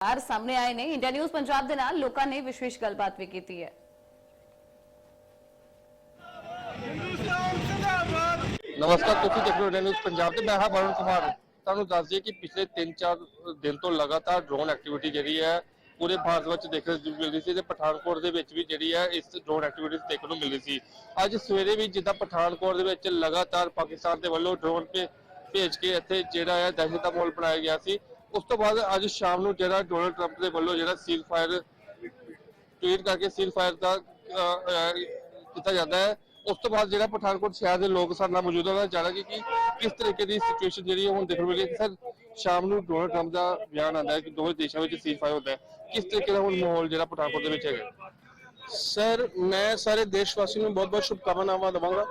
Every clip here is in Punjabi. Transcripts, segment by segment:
ਬਾਹਰ ਸਾਹਮਣੇ ਆਏ ਨੇ। ਇੰਡੀਆ ਨਿਊਜ਼ ਪੰਜਾਬ ਦੇ ਨਾਲ ਲੋਕਾਂ ਨੇ ਵਿਸ਼ੇਸ਼ ਗੱਲਬਾਤ ਵੀ ਕੀਤੀ ਹੈ। ਨਮਸਕਾਰ, ਤੁਸੀਂ ਦੇਖ ਰਹੇ ਹੋ ਨਿਊਜ਼ ਪੰਜਾਬ ਤੇ ਮੈਂ ਹਾਂ ਵਰੁਣ ਕੁਮਾਰ। ਤੁਹਾਨੂੰ ਦੱਸ ਦਈਏ ਕਿ ਪਿਛਲੇ 3-4 ਦਿਨ ਤੋਂ ਲਗਾਤਾਰ ਡਰੋਨ ਐਕਟੀਵਿਟੀ ਜਿਹੜੀ ਹੈ, ਪੂਰੇ ਭਾਰਤ ਵਿੱਚ ਦੇਖਣ ਨੂੰ ਮਿਲ ਰਹੀ ਸੀ ਤੇ ਪਠਾਨਕੋਟ ਦੇ ਵਿੱਚ ਵੀ ਜਿਹੜੀ ਹੈ, ਇਸ ਡਰੋਨ ਐਕਟੀਵਿਟੀ ਦੇਖਣ ਨੂੰ ਮਿਲ ਰਹੀ ਸੀ। ਅੱਜ ਸਵੇਰੇ ਵੀ ਜਿੱਦਾਂ ਪਠਾਨਕੋਟ ਦੇ ਵਿੱਚ ਲਗਾਤਾਰ ਪਾਕਿਸਤਾਨ ਦੇ ਵੱਲੋਂ ਡਰੋਨ ਭੇ, ਭੇਜ ਕੇ ਇੱਥੇ ਜਿਹੜਾ ਹੈ ਦਹਿਸ਼ਤ ਦਾ ਮਾਹੌਲ ਬਣਾਇਆ ਗਿਆ ਸੀ। ਉਸ ਤੋਂ ਬਾਅਦ ਅੱਜ ਸ਼ਾਮ ਨੂੰ ਜਿਹੜਾ ਡੋਨਲਡ ਟਰੰਪ ਦੇ ਵੱਲੋਂ ਜਿਹੜਾ ਸੀਲ ਫਾਇਰ ਟਵੀਟ ਕਰਕੇ ਸੀਲ ਫਾਇਰ ਦਾ ਕੀਤਾ ਜਾਂਦਾ ਹੈ। ਉਸ ਤੋਂ ਬਾਅਦ ਜਿਹੜਾ ਪਠਾਨਕੋਟ ਸ਼ਹਿਰ ਦੇ ਲੋਕ ਸਾਡੇ ਨਾਲ ਮੌਜੂਦ ਹੋਣਾ ਜਾਣਾਂਗੇ ਕਿ ਕਿਸ ਤਰੀਕੇ ਦੀ ਸਿਚੁਏਸ਼ਨ ਜਿਹੜੀ ਹੈ ਹੁਣ ਦੇਖਣ ਮਿਲੀ ਹੈ। ਸਰ, ਸ਼ਾਮ ਨੂੰ ਡੋਨਲਡ ਟਰੰਪ ਦਾ ਬਿਆਨ ਆਉਂਦਾ ਹੈ ਕਿ ਦੋਵੇਂ ਦੇਸ਼ਾਂ ਵਿੱਚ ਸੀਲ ਹੁੰਦਾ ਹੈ। ਕਿਸ ਤਰੀਕੇ ਦਾ ਹੁਣ ਮਾਹੌਲ ਜਿਹੜਾ ਪਠਾਨਕੋਟ ਦੇ ਵਿੱਚ ਹੈਗਾ? ਸਰ, ਮੈਂ ਸਾਰੇ ਦੇਸ਼ ਵਾਸੀਆਂ ਨੂੰ ਬਹੁਤ-ਬਹੁਤ ਸ਼ੁਭਕਾਮਨਾਵਾਂ ਦਵਾਂਗਾ।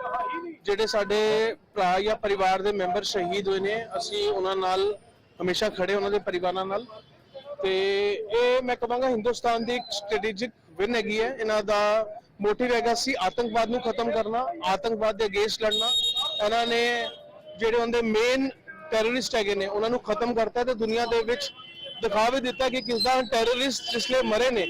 ਜਿਹੜੇ ਸਾਡੇ ਭਰਾ ਜਾਂ ਪਰਿਵਾਰ ਦੇ ਮੈਂਬਰ ਸ਼ਹੀਦ ਹੋਏ ਨੇ, ਅਸੀਂ ਉਹਨਾਂ ਨਾਲ ਹਮੇਸ਼ਾ ਖੜੇ ਉਹਨਾਂ ਦੇ ਪਰਿਵਾਰਾਂ ਨਾਲ। ਤੇ ਇਹ ਮੈਂ ਕਹਾਂਗਾ ਹਿੰਦੁਸਤਾਨ ਦੀ ਇੱਕ ਸਟ੍ਰੈਟੇਜਿਕ ਵਿਨ ਹੈਗੀ ਹੈ। ਇਹਨਾਂ ਦਾ ਮੋਟਿਵ ਹੈਗਾ ਸੀ ਆਤੰਕਵਾਦ ਨੂੰ ਖਤਮ ਕਰਨਾ, ਆਤੰਕਵਾਦ ਦੇ ਅਗੇਂਸਟ ਲੜਨਾ। ਇਹਨਾਂ ਨੇ ਜਿਹੜੇ ਉਹਦੇ ਮੇਨ ਟੈਰਰਿਸਟ ਹੈਗੇ ਨੇ, ਉਹਨਾਂ ਨੂੰ ਖਤਮ ਕਰਤਾ ਤੇ ਦੁਨੀਆ ਦੇ ਵਿੱਚ ਦਿਖਾ ਵੀ ਦਿੱਤਾ ਕਿ ਕਿਸ ਦਾ ਟੈਰਰਿਸਟ ਜਿਸਲੇ ਮਰੇ ਨੇ,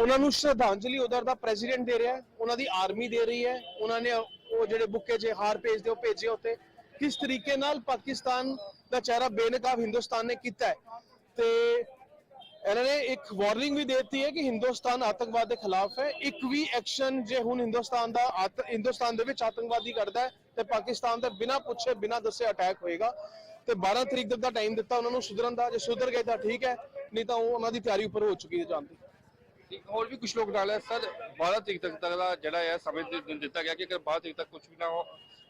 ਉਹਨਾਂ ਨੂੰ ਸ਼ਰਧਾਂਜਲੀ ਉਧਰ ਦਾ ਪ੍ਰੈਜ਼ੀਡੈਂਟ ਦੇ ਰਿਹਾ ਉਹਨਾਂ ਦੀ ਆਰਮੀ ਦੇ ਰਹੀ ਹੈ। ਉਹਨਾਂ ਨੇ ਉਹ ਜਿਹੜੇ ਬੁੱਕੇ 'ਚ ਹਾਰ ਭੇਜਦੇ, ਉਹ ਭੇਜੇ ਉੱਤੇ ਕਿਸ ਤਰੀਕੇ ਨਾਲ ਪਾਕਿਸਤਾਨ ਦਾ ਚਿਹਰਾ ਬੇਨਕਾਬ ਹਿੰਦੁਸਤਾਨ ਨੇ ਕੀਤਾ ਹੈ? ਤੇ ਇਹਨਾਂ ਨੇ ਇੱਕ ਵਾਰਨਿੰਗ ਵੀ ਦਿੱਤੀ ਹੈ ਕਿ ਹਿੰਦੁਸਤਾਨ ਆਤੰਕਵਾਦ ਦੇ ਖਿਲਾਫ ਹੈ। ਇੱਕ ਵੀ ਐਕਸ਼ਨ ਜੇ ਹੁਣ ਹਿੰਦੁਸਤਾਨ ਦਾ ਹਿੰਦੁਸਤਾਨ ਦੇ ਵਿੱਚ ਆਤੰਕਵਾਦੀ ਕਰਦਾ ਹੈ, ਤੇ ਪਾਕਿਸਤਾਨ ਦਾ ਬਿਨਾਂ ਪੁੱਛੇ, ਬਿਨਾਂ ਦੱਸੇ ਅਟੈਕ ਹੋਏਗਾ। ਤੇ 12 ਤਰੀਕ ਤੱਕ ਦਾ ਟਾਈਮ ਦਿੱਤਾ ਉਹਨਾਂ ਨੂੰ ਸੁਧਰਨ ਦਾ। ਜੇ ਸੁਧਰ ਗਏ ਤਾਂ ਠੀਕ ਹੈ, ਨਹੀਂ ਤਾਂ ਉਹ ਉਹਨਾਂ ਦੀ ਤਿਆਰੀ ਉੱਪਰ ਹੋ ਚੁੱਕੀ ਹੈ ਜਾਣ ਦੀ। ਹੋਰ ਵੀ ਕੁਝ ਲੋਕ ਨਾਲ ਹੈ, ਸਰ 12 ਤਰੀਕ ਤੱਕ ਦਾ ਜਿਹੜਾ ਹੈ, ਸਮੇਂ ਦਿੱਤਾ ਗਿਆ ਕਿ ਅਗਰ 12 ਤਰੀਕ ਤੱਕ ਕੁਝ ਵੀ ਨਾ ਹੋ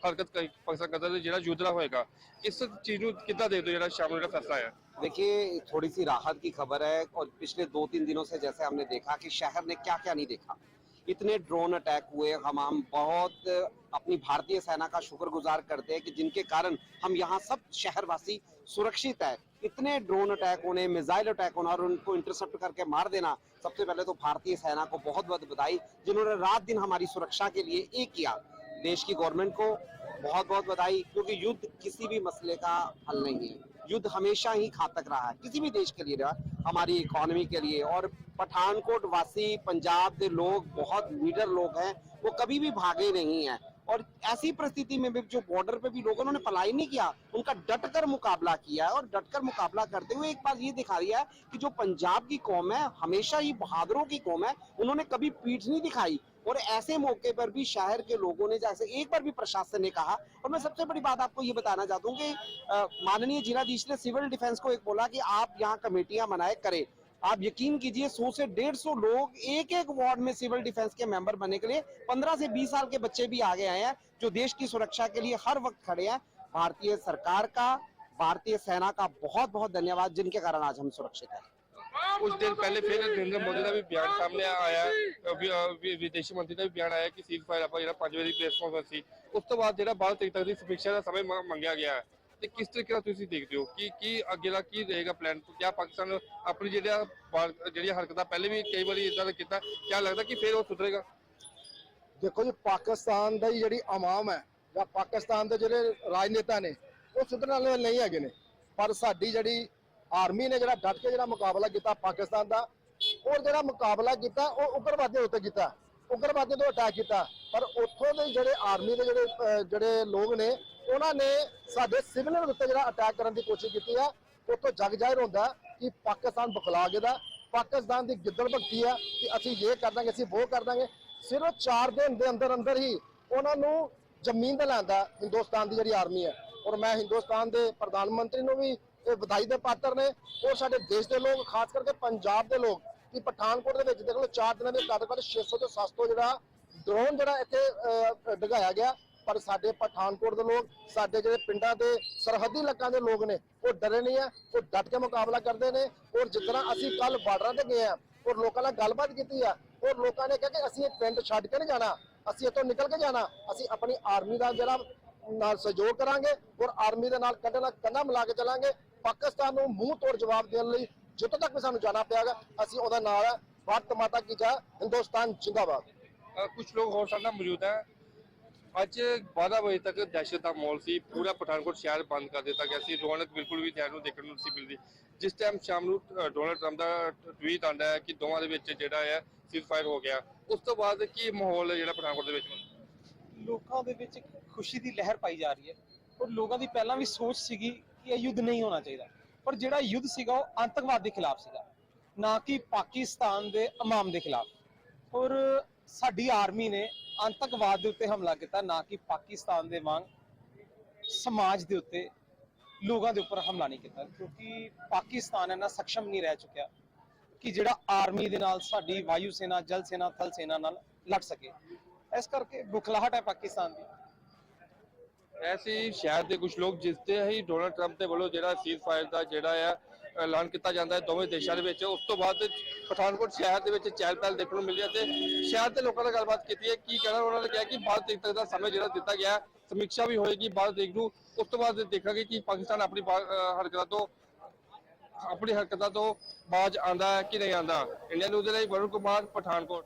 ਹਰਕਤ ਕਰੀ ਪਾਕਿਸਤਾਨ ਕਰਦਾ ਤੇ ਜਿਹੜਾ ਯੁੱਧ ਨਾ ਹੋਏਗਾ ਇਸ ਚੀਜ਼ ਨੂੰ ਕਿੱਦਾਂ ਦੇਖਦੇ ਹੋ ਜਿਹੜਾ ਸ਼ਾਮ ਨੂੰ ਜਿਹੜਾ ਫੈਸਲਾ ਆਇਆ देखिए थोड़ी सी राहत की खबर है और पिछले दो तीन दिनों से जैसे हमने देखा कि शहर ने क्या क्या नहीं देखा इतने ड्रोन अटैक हुए हम हम बहुत अपनी भारतीय सेना का शुक्रगुजार करते हैं कि जिनके कारण हम यहाँ सब शहरवासी सुरक्षित है इतने ड्रोन अटैक होने मिसाइल अटैक होना और उनको इंटरसेप्ट करके मार देना सबसे पहले तो भारतीय सेना को बहुत बहुत बधाई जिन्होंने रात दिन हमारी सुरक्षा के लिए एक किया देश की गवर्नमेंट को बहुत बहुत बधाई, क्योंकि युद्ध किसी भी मसले का हल नहीं है। युद्ध हमेशा ही घातक रहा है, किसी भी देश के लिए रहा, हमारी इकोनॉमी के लिए। और पठानकोट वासी, पंजाब के लोग, बहुत लीडर लोग हैं, वो कभी भी भागे नहीं हैं। और ऐसी परिस्थिति में भी जो बॉर्डर पे भी लोग उन्होंने पलाई नहीं किया, उनका डट कर मुकाबला किया है। और डटकर मुकाबला करते हुए एक बात ये दिखा रही है कि जो पंजाब की कौम है, हमेशा ही बहादुरों की कौम है, उन्होंने कभी पीठ नहीं दिखाई। और ऐसे मौके पर भी शहर के लोगों ने, जैसे एक बार भी प्रशासन ने कहा, और मैं सबसे बड़ी बात आपको ये बताना चाहता हूँ कि माननीय जिलाधीश ने सिविल डिफेंस को एक बोला कि आप यहाँ कमेटियाँ बनाए करें। आप यकीन कीजिए 100 से 150 लोग एक एक वार्ड में सिविल डिफेंस के मेंबर बनने के लिए 15 से 20 साल के बच्चे भी आगे आए हैं जो देश की सुरक्षा के लिए हर वक्त खड़े हैं भारतीय सरकार का भारतीय सेना का बहुत बहुत धन्यवाद जिनके कारण आज हम सुरक्षित हैं ਕੁਝ ਦਿਨ ਪਹਿਲੇ ਫਿਰ ਨਰਿੰਦਰ ਮੋਦੀ ਦਾ ਵੀ ਬਿਆਨ ਸਾਹਮਣੇ ਆਇਆ ਅਹ ਵੀ- ਅਹ ਵੀ- ਵਿਦੇਸ਼ੀ ਮੰਤਰੀ ਦਾ ਵੀ ਬਿਆਨ ਆਇਆ ਕਿ ਸੀਜ਼ ਫਾਇਰ ਆਪਾਂ ਜਿਹੜਾ 5 ਵਜੇ ਦੀ ਪ੍ਰੈਸ ਕਾਨਫਰੰਸ ਸੀ ਉਸ ਤੋਂ ਬਾਅਦ ਜਿਹੜਾ 12 ਤਰੀਕ ਤੱਕ ਦੀ ਸਮੀਖਿਆ ਦਾ ਸਮੇਂ ਮ- ਮੰਗਿਆ ਗਿਆ ਹੈ ਤੇ ਕਿਸ ਤਰੀਕੇ ਨਾਲ ਤੁਸੀਂ ਦੇਖਦੇ ਹੋ? ਕਿ ਕੀ ਅੱਗੇ ਦਾ ਕੀ ਰਹੇਗਾ ਪਲਾਨ ਕਿਆ ਪਾਕਿਸਤਾਨ ਆਪਣੀ ਜਿਹੜਾ ਜਿਹੜੀਆਂ ਹਰਕਤਾਂ ਪਹਿਲੇ ਵੀ ਕਈ ਵਾਰੀ ਇਦਾਂ ਦਾ ਕੀਤਾ, ਕਿਆ ਲੱਗਦਾ ਕਿ ਫਿਰ ਉਹ ਸੁਧਰੇਗਾ? ਦੇਖੋ ਜੀ, ਪਾਕਿਸਤਾਨ ਦੀ ਜਿਹੜੀ ਆਵਾਮ ਹੈ, ਜਾਂ ਪਾਕਿਸਤਾਨ ਦੇ ਜਿਹੜੇ ਰਾਜਨੇਤਾ ਨੇ, ਉਹ ਸੁਧਰਨ ਵਾਲੇ ਨਹੀਂ ਹੈਗੇ ਨੇ। ਪਰ ਸਾਡੀ ਜਿਹੜੀ ਆਰਮੀ ਨੇ ਜਿਹੜਾ ਡਟ ਕੇ ਜਿਹੜਾ ਮੁਕਾਬਲਾ ਕੀਤਾ ਪਾਕਿਸਤਾਨ ਦਾ, ਉਹ ਜਿਹੜਾ ਮੁਕਾਬਲਾ ਕੀਤਾ, ਉਹ ਉਗਰਵਾਦੀਆਂ ਉੱਤੇ ਕੀਤਾ, ਉਗਰਵਾਦੀਆਂ ਤੋਂ ਅਟੈਕ ਕੀਤਾ। ਪਰ ਉੱਥੋਂ ਦੇ ਜਿਹੜੇ ਆਰਮੀ ਦੇ ਜਿਹੜੇ ਜਿਹੜੇ ਲੋਕ ਨੇ ਉਹਨਾਂ ਨੇ ਸਾਡੇ ਸਿਵਲਿਅਨ ਉੱਤੇ ਜਿਹੜਾ ਅਟੈਕ ਕਰਨ ਦੀ ਕੋਸ਼ਿਸ਼ ਕੀਤੀ ਹੈ, ਉੱਥੋਂ ਜਗ ਜ਼ਾਹਿਰ ਹੁੰਦਾ ਕਿ ਪਾਕਿਸਤਾਨ ਬਖਲਾ ਗਿਆ ਦਾ ਪਾਕਿਸਤਾਨ ਦੀ ਗਿੱਦੜ ਭਗਤੀ ਹੈ ਕਿ ਅਸੀਂ ਇਹ ਕਰ ਦਾਂਗੇ, ਅਸੀਂ ਉਹ ਕਰ ਦਾਂਗੇ। ਸਿਰਫ 4 ਦਿਨ ਦੇ ਅੰਦਰ ਅੰਦਰ ਹੀ ਉਹਨਾਂ ਨੂੰ ਜ਼ਮੀਨ ਦਾ ਲੈਂਦਾ ਹਿੰਦੁਸਤਾਨ ਦੀ ਜਿਹੜੀ ਆਰਮੀ ਹੈ। ਔਰ ਮੈਂ ਹਿੰਦੁਸਤਾਨ ਦੇ ਪ੍ਰਧਾਨ ਮੰਤਰੀ ਨੂੰ ਵੀ ਇਹ ਵਧਾਈ ਦੇ ਪਾਤਰ ਨੇ। ਔਰ ਸਾਡੇ ਦੇਸ਼ ਦੇ ਲੋਕ, ਖਾਸ ਕਰਕੇ ਪੰਜਾਬ ਦੇ ਲੋਕ, ਕਿ ਪਠਾਨਕੋਟ ਦੇ ਵਿੱਚ ਦੇਖ ਲਓ 4 ਦਿਨਾਂ ਦੇ ਘੱਟ ਘੱਟ 600 ਤੋਂ 700 ਜਿਹੜਾ ਡਰੋਨ ਜਿਹੜਾ ਇੱਥੇ ਡਗਾਇਆ ਗਿਆ। ਪਰ ਸਾਡੇ ਪਠਾਨਕੋਟ ਦੇ ਲੋਕ, ਸਾਡੇ ਜਿਹੜੇ ਪਿੰਡਾਂ ਦੇ ਸਰਹੱਦੀ ਇਲਾਕਿਆਂ ਦੇ ਲੋਕ ਨੇ, ਉਹ ਡਰੇ ਨਹੀਂ ਆ, ਉਹ ਡਟ ਕੇ ਮੁਕਾਬਲਾ ਕਰਦੇ ਨੇ, ਔਰ ਜਿਸ ਤਰ੍ਹਾਂ ਅਸੀਂ ਕੱਲ ਬਾਰਡਰਾਂ ਤੇ ਗਏ ਆ, ਔਰ ਲੋਕਾਂ ਨਾਲ ਗੱਲਬਾਤ ਕੀਤੀ ਆ, ਔਰ ਲੋਕਾਂ ਨੇ ਕਿਹਾ ਕਿ ਅਸੀਂ ਇਹ ਪਿੰਡ ਛੱਡ ਕੇ ਨਹੀਂ ਜਾਣਾ, ਅਸੀਂ ਇੱਥੋਂ ਨਿਕਲ ਕੇ ਜਾਣਾ, ਅਸੀਂ ਆਪਣੀ ਆਰਮੀ ਦਾ ਜਿਹੜਾ ਨਾਲ ਸਹਿਯੋਗ ਕਰਾਂਗੇ, ਔਰ ਆਰਮੀ ਦੇ ਨਾਲ ਕੰਧੇ ਨਾਲ ਕੰਧਾ ਮਿਲਾ ਕੇ ਚੱਲਾਂਗੇ, ਪਾਕਿਸਤਾਨ ਨੂੰ ਮੂੰਹ ਤੋੜ ਜਵਾਬ ਦੇਣ ਲਈ ਜਿੱਥੋਂ ਤੱਕ ਵੀ ਸਾਨੂੰ ਜਾਣਾ ਪਿਆਗਾ, ਅਸੀਂ ਉਹਦਾ ਨਾਲ ਹੈ ਭਾਰਤ ਮਾਤਾ ਕੀ ਜੈ, ਹਿੰਦੁਸਤਾਨ ਜਿੰਦਾਬਾਦ। ਕੁਝ ਲੋਕ ਹੋਰ ਸਾਡੇ ਨਾਲ ਮੌਜੂਦ ਹੈ। ਅੱਜ 12 ਵਜੇ ਤੱਕ ਦਹਿਸ਼ਤ ਦਾ ਮਾਹੌਲ ਸੀ। ਪੂਰਾ ਪਠਾਨਕੋਟ ਸ਼ਹਿਰ ਬੰਦ ਕਰ ਦਿੱਤਾ ਗਿਆ ਸੀ। ਰੌਣਕ ਬਿਲਕੁਲ ਵੀ ਸ਼ਹਿਰ ਨੂੰ ਦੇਖਣ ਨੂੰ ਨਹੀਂ ਮਿਲਦੀ। ਜਿਸ ਟਾਈਮ ਸ਼ਾਮ ਨੂੰ ਅ, ਟਰੰਪ ਦਾ ਟਵੀਟ ਆਂਦਾ ਹੈ ਕਿ ਦੋਵਾਂ ਦੇ ਵਿੱਚ ਜਿਹੜਾ ਹੈ ਸੀਜ਼ਫਾਇਰ ਹੋ ਗਿਆ। ਉਸ ਤੋਂ ਬਾਅਦ ਕੀ ਮਾਹੌਲ ਜਿਹੜਾ ਪਠਾਨਕੋਟ ਦੇ ਵਿੱਚ? ਲੋਕਾਂ ਦੇ ਵਿੱਚ ਖੁਸ਼ੀ ਦੀ ਲਹਿਰ ਪਾਈ ਜਾ ਰਹੀ ਹੈ। ਔਰ ਲੋਕਾਂ ਦੀ ਪਹਿਲਾਂ ਵੀ ਸੋਚ ਸੀਗੀ ਕਿ ਇਹ ਯੁੱਧ ਨਹੀਂ ਹੋਣਾ ਚਾਹੀਦਾ। ਪਰ ਜਿਹੜਾ ਯੁੱਧ ਸੀਗਾ ਉਹ ਆਤੰਕਵਾਦ ਦੇ ਖਿਲਾਫ ਸੀਗਾ। ਨਾ ਕਿ ਪਾਕਿਸਤਾਨ ਦੇ ਇਮਾਮ ਦੇ ਖਿਲਾਫ। ਔਰ ਸਾਡੀ ਆਰਮੀ ਨੇ ਆਤੰਕਵਾਦ ਦੇ ਉੱਤੇ ਹਮਲਾ ਕੀਤਾ, ਨਾ ਕਿ ਪਾਕਿਸਤਾਨ ਦੇ ਵਾਂਗ ਸਮਾਜ ਦੇ ਉੱਤੇ ਲੋਕਾਂ ਦੇ ਉੱਪਰ ਹਮਲਾ ਨਹੀਂ ਕੀਤਾ, ਕਿਉਂਕਿ ਪਾਕਿਸਤਾਨ ਇੰਨਾ ਸક્ષਮ ਨਹੀਂ ਰਹਿ ਚੁੱਕਿਆ ਕਿ ਜਿਹੜਾ ਆਰਮੀ ਦੇ ਨਾਲ ਸਾਡੀ ਵਾਯੂ ਸੈਨਾ, ਜਲ ਸੈਨਾ, ਥਲ ਸੈਨਾ ਨਾਲ ਲੜ ਸਕੇ। ਇਸ ਕਰਕੇ ਬੁਖਲਾਹਟ ਹੈ ਪਾਕਿਸਤਾਨ ਦੀ। ਐਸੀ ਸ਼ਹਿਰ ਦੇ ਕੁਝ ਲੋਕ ਜਿਸ ਤੇ ਹੀ ਡੋਨਾਲਡ ਟਰੰਪ ਦੇ ਵੱਲੋਂ ਜਿਹੜਾ ਸੀਜ਼ਫਾਇਰ ਦਾ ਜਿਹੜਾ ਹੈ ਐਲਾਨ ਕੀਤਾ ਜਾਂਦਾ ਹੈ ਦੋਵੇਂ ਦੇਸ਼ਾਂ ਦੇ ਵਿੱਚ। ਉਸ ਤੋਂ ਬਾਅਦ ਪਠਾਨਕੋਟ ਸ਼ਹਿਰ ਦੇ ਵਿੱਚ ਚਹਿਲ ਪਹਿਲ ਦੇਖਣ ਨੂੰ ਮਿਲੀ ਹੈ ਤੇ ਸ਼ਹਿਰ ਦੇ ਲੋਕਾਂ ਨਾਲ ਗੱਲਬਾਤ ਕੀਤੀ ਹੈ। ਕੀ ਕਹਿਣਾ ਉਹਨਾਂ ਨੇ ਕਿਹਾ ਕਿ 12 ਤਰੀਕ ਤੱਕ ਦਾ ਸਮਾਂ ਜਿਹੜਾ ਦਿੱਤਾ ਗਿਆ ਹੈ, ਸਮੀਖਿਆ ਵੀ ਹੋਏਗੀ 12 ਤਰੀਕ ਨੂੰ। ਉਸ ਤੋਂ ਬਾਅਦ ਦੇਖਾਂਗੇ ਕਿ ਪਾਕਿਸਤਾਨ ਆਪਣੀ ਬਾ- ਹਰਕਤਾਂ ਤੋਂ ਆਪਣੀ ਹਰਕਤਾਂ ਤੋਂ ਬਾਜ ਆਂਦਾ ਹੈ ਕਿ ਨਹੀਂ ਆਂਦਾ ਇੰਡੀਆ ਨਿਊਜ਼ ਦੇ ਲਈ ਵਰੁਣ ਕੁਮਾਰ ਪਠਾਨਕੋਟ।